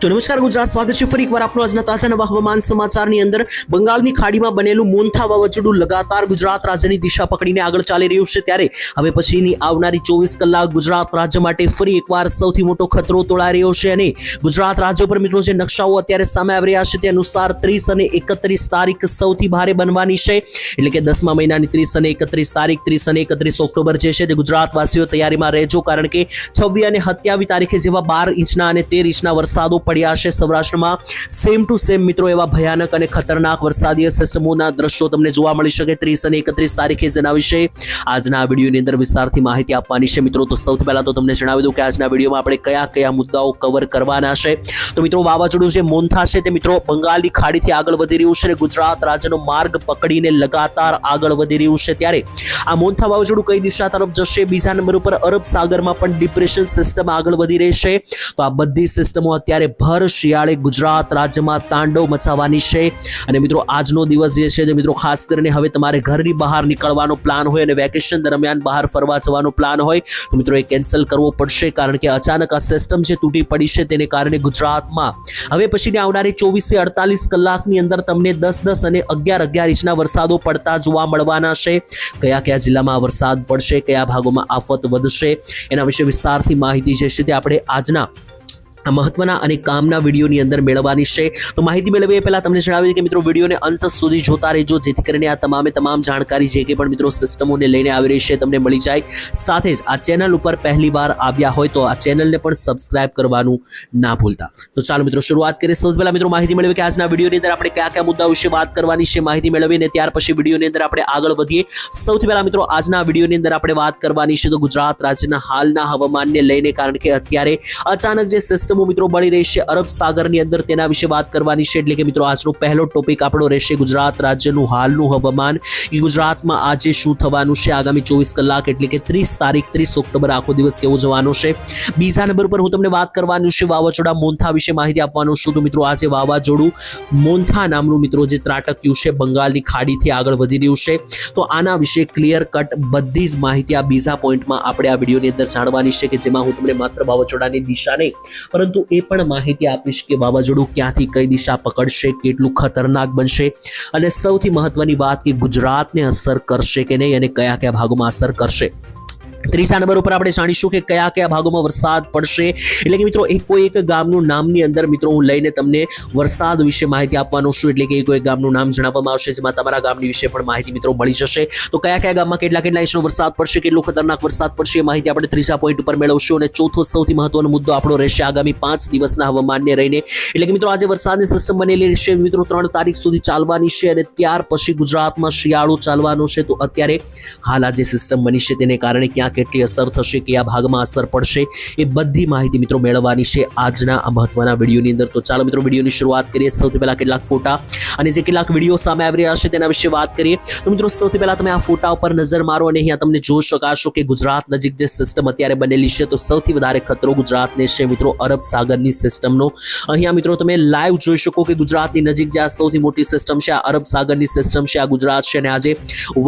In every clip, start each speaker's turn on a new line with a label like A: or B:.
A: તો નમસ્કાર, ગુજરાત સ્વાગત છે ફરી એકવાર આપનું આજના તાજા નવા હવામાન સમાચારની અંદર. બંગાળની ખાડીમાં બનેલું મોન્થા વાવાઝોડું લગાતાર ગુજરાત રાજ્યની દિશા પકડીને આગળ ચાલી રહ્યું છે ત્યારે હવે પછીની આવનારી ચોવીસ કલાક ગુજરાત રાજ્ય માટે ફરી એકવાર સૌથી મોટો ખતરો તોળાઈ રહ્યો છે અને ગુજરાત રાજ્ય પર મિત્રો જે નકશાઓ અત્યારે સામે આવી રહ્યા છે તે અનુસાર ત્રીસ અને એકત્રીસ તારીખ સૌથી ભારે બનવાની છે. એટલે કે દસમા મહિનાની ત્રીસ અને એકત્રીસ તારીખ, ત્રીસ અને એકત્રીસ ઓક્ટોબર જે છે તે ગુજરાતવાસીઓ તૈયારીમાં રહેજો. કારણ કે છવ્વી અને સત્યાવી તારીખે જેવા બાર ઇંચના અને તેર ઇંચના વરસાદો પડ્યા છે સૌરાષ્ટ્રમાં. સેમ ટુ સેમ મિત્રો, એવા ભયાનક અને ખતરનાક વરસાદીય સિસ્ટમોના દ્રશ્યો તમને જોવા મળી શકે. ત્રીસ અને એકત્રીસ તારીખે જેના વિશે આજના વિડીયોની અંદર વિસ્તારથી માહિતી આપવાની છે મિત્રો. તો સૌથી પહેલાં તો તમને જણાવી દઉં કે આજના વિડીયોમાં આપણે કયા કયા મુદ્દાઓ કવર કરવાના છે. તો મિત્રો, વાવાઝોડું જે મોન્થા છે તે મિત્રો, બંગાળની ખાડીથી આગળ વધી રહ્યું છે અને ગુજરાત રાજ્યનો માર્ગ પકડીને લગાતાર આગળ વધી રહ્યું છે ત્યારે આ મોન્થા વાવાઝોડું કઈ દિશા તરફ જશે? બીજા નંબર ઉપર અરબ સાગરમાં પણ ડિપ્રેશન સિસ્ટમ આગળ વધી રહી છે. તો આ બધી સિસ્ટમો અત્યારે ભર શિયાળે ગુજરાત રાજ્યમાં તાંડવ મચાવવાની છે. અને મિત્રો, આજનો દિવસ જે છે તે મિત્રો, ખાસ કરીને હવે તમારે ઘરની બહાર નીકળવાનો પ્લાન હોય અને વેકેશન દરમિયાન બહાર ફરવા જવાનો પ્લાન હોય, તો મિત્રો, એ કેન્સલ કરવો પડશે કારણ કે અચાનક આ સિસ્ટમ જે તૂટી પડી છે તેને કારણે ગુજરાતમાં હવે પછીની આવનારી ચોવીસથી અડતાલીસ કલાકની અંદર તમને દસ દસ અને અગિયાર અગિયાર ઇંચના વરસાદો પડતા જોવા મળવાના છે. કયા કયા જિલ્લામાં વરસાદ પડશે, કયા ભાગોમાં આફત વધશે, એના વિશે વિસ્તારથી માહિતી જે છે તે આપણે આજના આ મહત્વના અને કામના વિડીયોની અંદર મેળવવાની છે. તો માહિતી મેળવીએ પહેલાં તમને જણાવી કે મિત્રો વિડીયોને અંત સુધી જોતા રહેજો. જેથી કરીને આ તમામે તમામ જાણકારી જે કંઈ પણ મિત્રો સિસ્ટમોને લઈને આવી રહી છે તમને મળી જાય. સાથે જ આ ચેનલ ઉપર પહેલી વાર આવ્યા હોય તો આ ચેનલને પણ સબસ્ક્રાઇબ કરવાનું ના ભૂલતા. તો ચાલો મિત્રો શરૂઆત કરીએ. સૌથી પહેલા મિત્રો માહિતી મેળવીએ કે આજના વિડીયોની અંદર આપણે કયા કયા મુદ્દા વિશે વાત કરવાની છે માહિતી મેળવીને ત્યાર પછી વિડીયોની અંદર આપણે આગળ વધીએ. સૌથી પહેલા મિત્રો આજના વિડીયોની અંદર આપણે વાત કરવાની છે તો ગુજરાત રાજ્યના હાલના હવામાનને લઈને કારણ કે અત્યારે અચાનક જે સિસ્ટમો મિત્રો બળી રહેશે અરબ સાગરની અંદર. તેના વિશે વાત કરવાની છે એટલે કે મિત્રો આજનો પહેલો ટોપિક આપણો રહેશે ગુજરાત રાજ્યનું હાલનું હવામાન. ગુજરાતમાં આજે શું થવાનું છે? આગામી ચોવીસ કલાક એટલે કે ત્રીસ તારીખ, ત્રીસ ઓક્ટોબર આખો દિવસ કેવો જવાનો છે? બીજા નંબર પર હું તમને વાત કરવાનું છે વાવાઝોડા મોન્થા વિશે માહિતી આપવાનું છું. તો મિત્રો આજે વાવાઝોડું મોન્થા નામનું મિત્રો જે ત્રાટક્યું છે બંગાળની ખાડીથી આગળ વધી રહ્યું છે. તો આના વિશે ક્લિયર કટ બધી જ માહિતી આ બીજા પોઈન્ટમાં આપણે આ વિડીયોની અંદર જાણવાની છે કે જેમાં હું તમને માત્ર વાવાઝોડાની દિશા નહીં પરંતુ એ પણ માહિતી આપીશ કે વાવાઝોડું ક્યાંથી કઈ દિશા પકડશે, કેટલું ખતરનાક બનશે અને સૌથી મહત્વની વાત કે ગુજરાતને અસર કરશે કે નહીં અને કયા કયા ભાગોમાં અસર કરશે. ત્રીસા નંબર ઉપર આપણે જાણીશું કે કયા કયા ભાગોમાં વરસાદ પડશે. એટલે કે મિત્રો એક કોઈ એક ગામનું નામની અંદર મિત્રો, હું લઈને તમને વરસાદ વિશે માહિતી આપવાનો છું. એટલે કે કોઈ ગામનું નામ જણાવવામાં આવશે, જેમાં તમારા ગામની વિશે પણ માહિતી મિત્રો મળી જશે. તો કયા કયા ગામમાં કેટલા કેટલા ઇંચનો વરસાદ પડશે, કેટલો ખતરનાક વરસાદ પડશે, એ માહિતી આપણે ત્રીજા પોઈન્ટ ઉપર મેળવશું. અને ચોથો સૌથી મહત્વનો મુદ્દો આપણો રહેશે આગામી પાંચ દિવસના હવામાનને રહીને એટલે કે મિત્રો, આજે વરસાદની સિસ્ટમ બનેલી રહેશે. મિત્રો, ત્રણ તારીખ સુધી ચાલવાની છે અને ત્યાર પછી ગુજરાતમાં શિયાળો ચાલવાનો છે. તો અત્યારે હાલ આ જે સિસ્ટમ બની છે, તેને કારણે ક્યાં કેટલી અસર થશે, કયા ભાગમાં અસર પડશે, એ બધી માહિતી મિત્રો મેળવવાની છે આજના આ મહત્વના વિડીયોની અંદર. તો ચાલો મિત્રો વિડીયોની શરૂઆત કરીએ. સૌથી પહેલા કેટલાક ફોટા અને જે કેટલાક વીડિયો સામે આવી રહ્યા છે તેના વિશે વાત કરીએ. તો મિત્રો સૌથી પહેલાં તમે આ ફોટા ઉપર નજર મારો અને અહીંયા તમને જોઈ શકાશો કે ગુજરાત નજીક જે સિસ્ટમ અત્યારે બનેલી છે, તો સૌથી વધારે ખતરો ગુજરાતને છે મિત્રો અરબ સાગરની સિસ્ટમનો અહીંયા મિત્રો તમે લાઈવ જોઈ શકો કે ગુજરાતની નજીક જે આ સૌથી મોટી સિસ્ટમ છે, આ અરબ સાગરની સિસ્ટમ છે, આ ગુજરાત છે અને આજે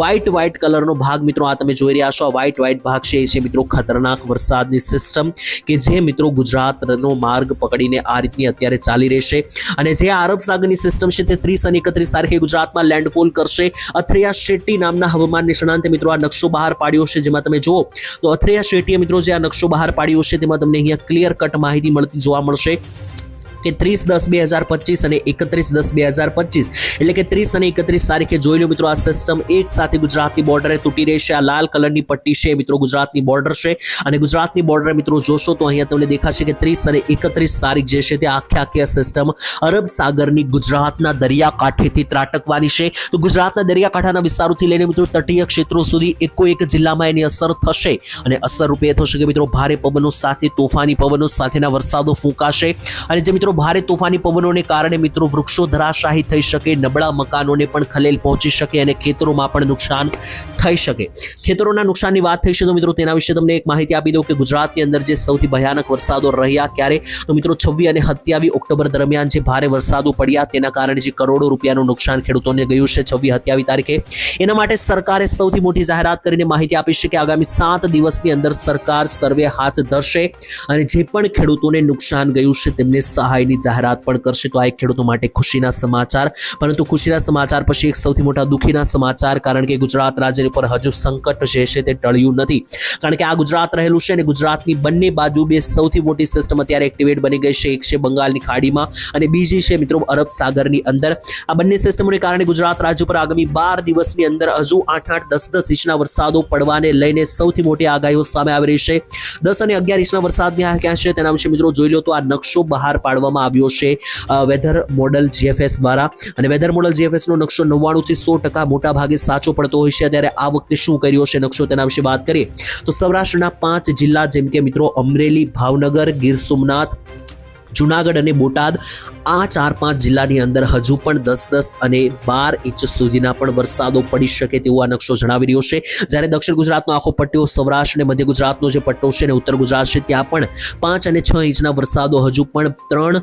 A: વ્હાઇટ વ્હાઇટ કલરનો ભાગ મિત્રો આ તમે જોઈ રહ્યા છો. આ વ્હાઇટ વ્હાઇટ ભાગ છે છે મિત્રો ખતરનાક વરસાદની સિસ્ટમ કે જે મિત્રો ગુજરાતનો માર્ગ પકડીને આ રીતની અત્યારે ચાલી રહેશે અને જે અરબ સાગરની સિસ્ટમ છે તે ત્રીસ અને એકત્રીસ તારીખે ગુજરાતમાં લેન્ડફોલ કરશે. અથરિયા શેટ્ટી નામના હવામાન નિષ્ણાંતે મિત્રો આ નકશો બહાર પાડ્યો છે. જેમાં તમે જુઓ તો અથરિયા શેટ્ટીએ મિત્રો જે આ નકશો બહાર પાડ્યો છે તેમાં તમને અહીંયા ક્લિયર કટ માહિતી મળતી જોવા મળશે. કે ત્રીસ દસ બે હજાર પચીસ અને એકત્રીસ દસ બે હજાર પચીસ. એટલે કે ત્રીસ અને એકત્રીસ તારીખે જોઈ લો મિત્રો, આ સિસ્ટમ એક સાથે ગુજરાતની બોર્ડરે તૂટી રહેશે આ લાલ કલરની પટ્ટી છે મિત્રો, ગુજરાતની બોર્ડર છે. અને ગુજરાતની બોર્ડર મિત્રો, જોશો તો અહીંયા તમને દેખાશે કે ત્રીસ અને એકત્રીસ તારીખ જે છે તે આખે આખી સિસ્ટમ અરબ સાગરની ગુજરાતના દરિયાકાંઠેથી ત્રાટકવાની છે. તો ગુજરાતના દરિયાકાંઠાના વિસ્તારોથી લઈને મિત્રો, તટીય ક્ષેત્રો સુધી એકો એક જિલ્લામાં એની અસર થશે. અને અસર રૂપે એ થશે કે મિત્રો, ભારે પવનો સાથે, તોફાની પવનો સાથેના વરસાદો ફૂંકાશે. અને જે મિત્રો ભારે તોફાની પવનોને કારણે મિત્રો વૃક્ષો ધરાશાહી થઈ શકે, નબળા મકાનોને પણ ખલેલ પહોંચી શકે અને ખેતરોમાં પણ નુકસાન થઈ શકે. ખેતરોના નુકસાનની વાત થઈ છે તો મિત્રો તેના વિશે તમને એક માહિતી આપી દઉં કે ગુજરાતની અંદર જે સૌથી ભયાનક વરસાદો રહ્યા ક્યારે? તો મિત્રો છવ્વી અને સત્યાવીસ ઓક્ટોબર દરમિયાન જે ભારે વરસાદો પડ્યા તેના કારણે જે કરોડો રૂપિયાનું નુકસાન ખેડૂતોને ગયું છે છવ્વી સત્યાવીસ તારીખે. એના માટે સરકારે સૌથી મોટી જાહેરાત કરીને માહિતી આપી છે કે આગામી સાત દિવસની અંદર સરકાર સર્વે હાથ ધરશે અને જે પણ ખેડૂતોને નુકસાન ગયું છે તેમને સહાય સહાયની જાહેરાત પણ કરશે તો આ એક ખેડૂતો માટે ખુશીના સમાચાર. પરંતુ ખુશીના સમાચાર પછી એક સૌથી મોટા દુઃખીના સમાચાર, કારણ કે ગુજરાત રાજ્ય પર હજુ સંકટ જે છે તે ટળ્યું નથી. કારણ કે આ ગુજરાત રહેલું છે અને ગુજરાતની બંને બાજુ બે સૌથી મોટી સિસ્ટમ અત્યારે એક્ટિવેટ બની ગઈ છે. એક છે બંગાળની ખાડીમાં અને બીજી છે મિત્રો અરબ સાગરની અંદર. આ બંને સિસ્ટમોને કારણે ગુજરાત રાજ્ય પર આગામી બાર દિવસની અંદર હજુ આઠ આઠ દસ દસ ઇંચના વરસાદો પડવાને લઈને સૌથી મોટી આગાહીઓ સામે આવી રહી છે. દસ અને અગિયાર ઇંચના વરસાદની આ ક્યાં છે તેના વિશે મિત્રો જોઈ લો તો આ નકશો બહાર પાડવામાં આવ્યો છે. વેધર મોડલ જીએફએસ દ્વારા. અને વેધર મોડલ જીએફએસનો નકશો નવ્વાણુંથી સો ટકા મોટા ભાગે સાચો પડતો હોય છે. ત્યારે આ વખતે શું કર્યો છે નકશો તેના વિશે વાત કરીએ. તો સૌરાષ્ટ્રના પાંચ જિલ્લા જેમ કે મિત્રો અમરેલી, ભાવનગર, ગીર સોમનાથ, જુનાગઢ અને બોટાદ આ ચાર પાંચ જિલ્લાની અંદર હજુ પણ દસ દસ અને બાર ઇંચ સુધીના પણ વરસાદો પડી શકે તેવો આ નકશો જણાવી રહ્યો છે. જ્યારે દક્ષિણ ગુજરાતનો આખો પટ્ટીઓ સૌરાષ્ટ્ર અને મધ્ય ગુજરાતનો જે પટ્ટો છે અને ઉત્તર ગુજરાત છે, ત્યાં પણ પાંચ અને છ ઇંચના વરસાદો હજુ પણ ત્રણ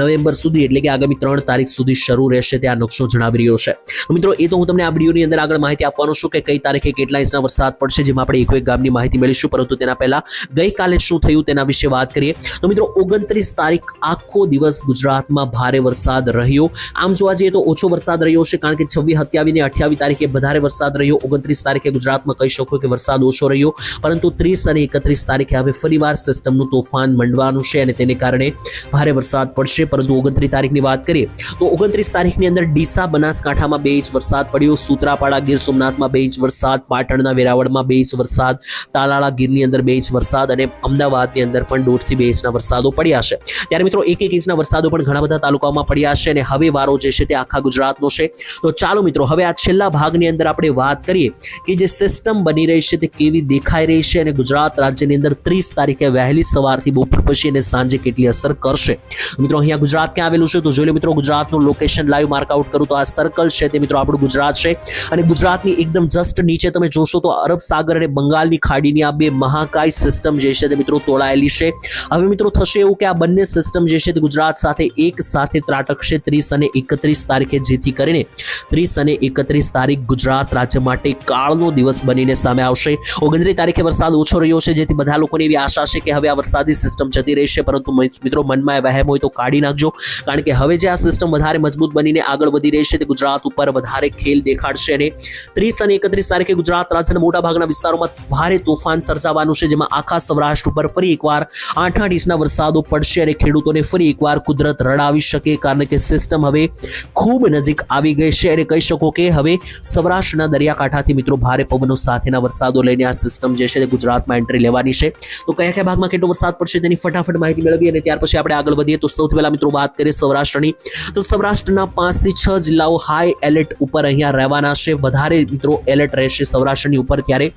A: નવેમ્બર સુધી એટલે કે આગામી ત્રણ તારીખ સુધી શરૂ રહેશે તે આ નકશો જણાવી રહ્યો છે. મિત્રો, એ તો હું તમને આ વિડીયોની અંદર આગળ માહિતી આપવાનો છું કે કઈ તારીખે કેટલા ઇંચના વરસાદ પડશે જેમાં આપણે એક એક ગામની માહિતી મેળવીશું. પરંતુ તેના પહેલા ગઈકાલે શું થયું તેના વિશે વાત કરીએ. તો મિત્રો, ઓગણત્રીસ તારીખ આખો દિવસ ગુજરાતમાં ભારે વરસાદ રહ્યો. આમ જોવા જઈએ તો ઓછો વરસાદ રહ્યો છે કારણ કે છવ્વીસ સત્યાવીસ ને અઠ્યાવીસ તારીખે વધારે વરસાદ રહ્યો. ઓગણત્રીસ તારીખે ગુજરાતમાં કહી શકો કે વરસાદ ઓછો રહ્યો. પરંતુ ત્રીસ અને એકત્રીસ તારીખે હવે ફરીવાર સિસ્ટમનું તોફાન મંડવાનું છે અને તેને કારણે ભારે વરસાદ પડશે. પરંતુ ઓગણત્રીસ તારીખની વાત કરીએ તો ઓગણત્રીસ તારીખની અંદર ડીસા બનાસકાંઠામાં બે ઇંચ વરસાદ પડ્યો. સુત્રાપાડા ગીર સોમનાથમાં બે ઇંચ વરસાદ. પાટણના વેરાવળમાં બે ઇંચ વરસાદ. તાલાળા ગીરની અંદર બે ઇંચ વરસાદ. અને અમદાવાદની અંદર પણ દોઢથી બે ઇંચના વરસાદો પડ્યા છે. ત્યારે મિત્રો એક એક ઇંચના વરસાદો પણ ઘણા બધા તાલુકાઓમાં પડ્યા છે અને હવે વારો જે છે તે આખા ગુજરાતનો છે. તો ચાલો મિત્રો, હવે આ છેલ્લા ભાગની અંદર આપણે વાત કરીએ કે જે સિસ્ટમ બની રહી છે તે કેવી દેખાઈ રહી છે અને ગુજરાત રાજ્યની અંદર ત્રીસ તારીખે વહેલી સવારથી બપોર પછી અને સાંજે કેટલી અસર કરશે. મિત્રો, અહીંયા ગુજરાત ક્યાં આવેલું છે? તો જોઈ લો મિત્રો, ગુજરાતનું લોકેશન લાઈવ માર્કઆઉટ કરું તો આ સર્કલ છે તે મિત્રો આપણું ગુજરાત છે. અને ગુજરાતની એકદમ જસ્ટ નીચે તમે જોશો તો અરબ સાગર અને બંગાળની ખાડીની આ બે મહાકાય સિસ્ટમ જે છે તે મિત્રો તોડાયેલી છે. હવે મિત્રો, થશે એવું કે આ બંને સિસ્ટમ જે છે તે ગુજરાત સાથે એક સાથે ત્રાટકશે ત્રીસ અને એકત્રીસ તારીખે જેથી કરીને ત્રીસ અને એકત્રીસ તારીખ ગુજરાત રાજ્ય માટે કાળનો દિવસ બનીને સામે આવશે. ઓગણત્રીસ તારીખે વરસાદ ઓછો રહ્યો છે, જેથી બધા લોકોને એવી આશા છે કે હવે આ વરસાદી સિસ્ટમ જતી રહેશે. પરંતુ મિત્રો મનમાં વહેમ હોય તો કાઢી નાખજો. કારણ કે હવે જે આ સિસ્ટમ વધારે મજબૂત બનીને આગળ વધી રહી છે, તે ગુજરાત ઉપર વધારે ખેલ દેખાડશે અને ત્રીસ અને એકત્રીસ તારીખે ગુજરાત રાજ્યના મોટા ભાગના વિસ્તારોમાં ભારે તોફાન સર્જાવાનું છે, જેમાં આખા સૌરાષ્ટ્ર ઉપર ફરી એકવાર આઠ આઠ ઇંચના વરસાદો પડશે અને ખેડૂતોને ફરી એકવાર કુદરત રડાવી શકે કારણ કે સિસ્ટમ હવે ખૂબ નજીક આવી ગઈ છે અને કહી શકો કે હવે સૌરાષ્ટ્રના દરિયાકાંઠાથી મિત્રો ભારે પવનો સાથેના વરસાદો લઈને આ સિસ્ટમ જે છે તે ગુજરાતમાં એન્ટ્રી લેવાની છે. તો કયા કયા ભાગમાં કેટલો વરસાદ પડશે તેની ફટાફટ માહિતી મેળવી અને ત્યાર પછી આપણે આગળ વધીએ. તો સૌથી પહેલા મિત્રો વાત કરીએ સૌરાષ્ટ્રની. તો સૌરાષ્ટ્રના પાંચથી છ જિલ્લાઓ હાઈ એલર્ટ ઉપર અહીંયા રહેવાના છે. વધારે મિત્રો એલર્ટ રહેશે સૌરાષ્ટ્રની ઉપર ત્યારે.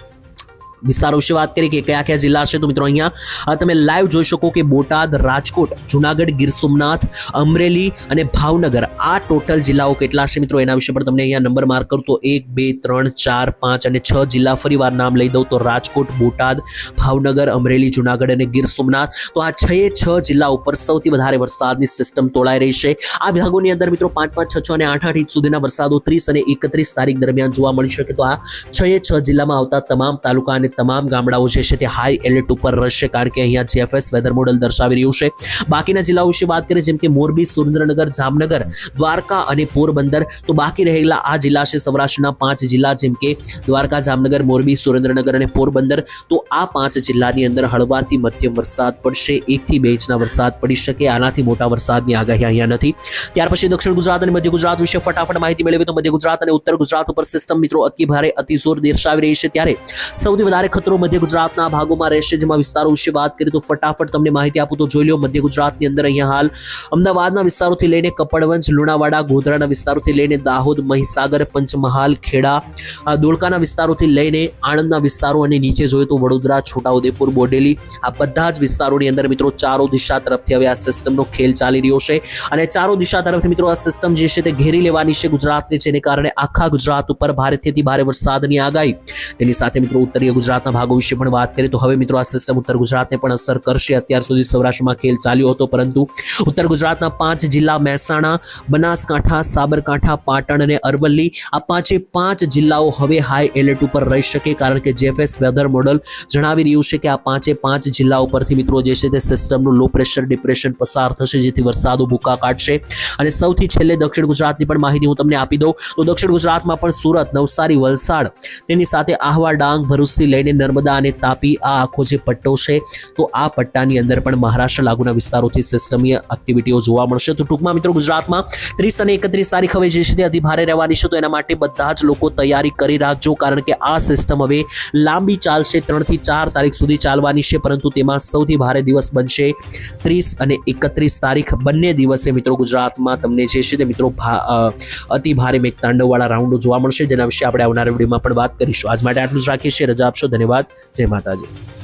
A: વિસ્તારો વિશે વાત કરીએ કે કયા કયા જિલ્લા છે તો મિત્રો અહીંયા તમે લાઈવ જોઈ શકો કે બોટાદ, રાજકોટ, જુનાગઢ, ગીર સોમનાથ, અમરેલી અને ભાવનગર આ ટોટલ જિલ્લાઓ કેટલા છે મિત્રો? એના વિશે પણ તમને અહીંયા નંબર માર્ક કરું તો એક, બે, ત્રણ, ચાર, પાંચ અને છ જિલ્લા ફરીવાર નામ લઈ દઉં તો રાજકોટ, બોટાદ, ભાવનગર, અમરેલી, જુનાગઢ અને ગીર સોમનાથ. તો આ છ એ છ જિલ્લા ઉપર સૌથી વધારે વરસાદની સિસ્ટમ તોડાઈ રહી છે. આ વિભાગોની અંદર મિત્રો પાંચ પાંચ, છ છ અને આઠ આઠ ઇંચ સુધીના વરસાદો ત્રીસ અને એકત્રીસ તારીખ દરમિયાન જોવા મળી શકે તો આ છ એ છ જિલ્લામાં આવતા તમામ તાલુકા અને તમામ ગામડાઓ જે છે તે હાઈ એલર્ટ ઉપર રહેશે કારણ કે અહીંયા જીએફએસ વેધર મોડલ દર્શાવી રહ્યું છે. બાકીના જિલ્લાઓ વિશે વાત કરીએ, જેમ કે મોરબી, સુરેન્દ્રનગર, જામનગર, દ્વારકા અને પોરબંદર, તો બાકી રહેલા આ જિલ્લા છે સૌરાષ્ટ્રના પાંચ જિલ્લા, જેમ કે દ્વારકા, જામનગર, મોરબી, સુરેન્દ્રનગર અને પોરબંદર. તો આ પાંચ જિલ્લાની અંદર હળવાથી મધ્યમ વરસાદ પડશે. એકથી બે ઇંચના વરસાદ પડી શકે, આનાથી મોટા વરસાદની આગાહી અહીંયા નથી. ત્યાર પછી દક્ષિણ ગુજરાત અને મધ્ય ગુજરાત વિશે ફટાફટ માહિતી મેળવી તો મધ્ય ગુજરાત અને ઉત્તર ગુજરાત ઉપર સિસ્ટમ મિત્રો અતિ ભારે અતિ જોર દર્શાવી રહી છે ત્યારે સૌથી વધારે ખતરો મધ્ય ગુજરાતના ભાગોમાં રહેશે. જેમાં વિસ્તારો વિશે વાત કરીએ તો ફટાફટ તમને માહિતી આપું તો જોઈ લો મધ્ય ગુજરાતની અંદર અહીંયા હાલ અમદાવાદના વિસ્તારોથી લઈને કપડવંજ, લુણાવાડા, ગોધરાના વિસ્તારોથી લઈને દાહોદ, મહીસાગર, પંચમહાલ, ખેડા ધોળકાના વિસ્તારોથી લઈને આણંદના વિસ્તારો અને નીચે જોઈએ તો વડોદરા, છોટાઉદેપુર, બોડેલી, આ બધા જ વિસ્તારોની અંદર મિત્રો ચારો દિશા તરફથી હવે આ સિસ્ટમનો ખેલ ચાલી રહ્યો છે. અને ચારો દિશા તરફથી મિત્રો આ સિસ્ટમ જે છે તે ઘેરી લેવાની છે ગુજરાતને, જેને કારણે આખા ગુજરાત ઉપર ભારેથી ભારે વરસાદની આગાહી. તેની સાથે મિત્રો ઉત્તરીય ગુજરાતના ભાગો વિશે પણ વાત કરીએ તો હવે મિત્રો આ સિસ્ટમ ઉત્તર ગુજરાતને પણ અસર કરશે. અત્યાર સુધી સૌરાષ્ટ્રમાં ખેલ ચાલ્યો હતો, પરંતુ ઉત્તર ગુજરાતના પાંચ જિલ્લા મહેસાણા, બનાસકાંઠા, સાબરકાંઠા, પાટણ અને અરવલ્લી આ પાંચે પાંચ જિલ્લાઓ હવે હાઈ એલર્ટ ઉપર રહી શકે કારણ કે જેફએસ વેધર મોડલ જણાવી રહ્યું છે કે આ પાંચે પાંચ જિલ્લાઓ પરથી મિત્રો જે છે તે સિસ્ટમનું લો પ્રેશર ડિપ્રેશન પસાર થશે, જેથી વરસાદો ભૂકા કાઢશે. અને સૌથી છેલ્લે દક્ષિણ ગુજરાતની પણ માહિતી હું તમને આપી દઉં તો દક્ષિણ ગુજરાતમાં પણ સુરત, નવસારી, વલસાડ તેની સાથે આહવા, ડાંગ ભરૂચથી લઈને નર્મદા અને તાપી આ આખો જે પટ્ટો છે, તો આ પટ્ટાની અંદર પણ મહારાષ્ટ્ર લાગુના વિસ્તારોથી સિસ્ટમીય એક્ટિવિટીઓ જોવા મળશે. તો ટૂંકમાં મિત્રો ગુજરાતમાં ત્રીસ અને એકત્રીસ તારીખ હવે જે છે તે અતિભારે રહેવાની છે. તો એના માટે બધા જ લોકો તૈયારી કરી રાખજો, કારણ કે આ સિસ્ટમ હવે લાંબી ચાલશે. ત્રણથી ચાર તારીખ સુધી ચાલવાની છે, પરંતુ તેમાં સૌથી ભારે દિવસ બનશે ત્રીસ અને એકત્રીસ તારીખ. બંને દિવસે મિત્રો ગુજરાતમાં તમને જે છે તે મિત્રો અતિ ભારે મેઘતાંડવવાળા રાઉન્ડો જોવા મળશે. જેના વિશે આપણે આવનારા વિડીયોમાં પણ વાત કરીશું. આજ માટે આટલું જ રાખીએ છીએ. રજા આપશો. ધન્યવાદ. જય માતાજી.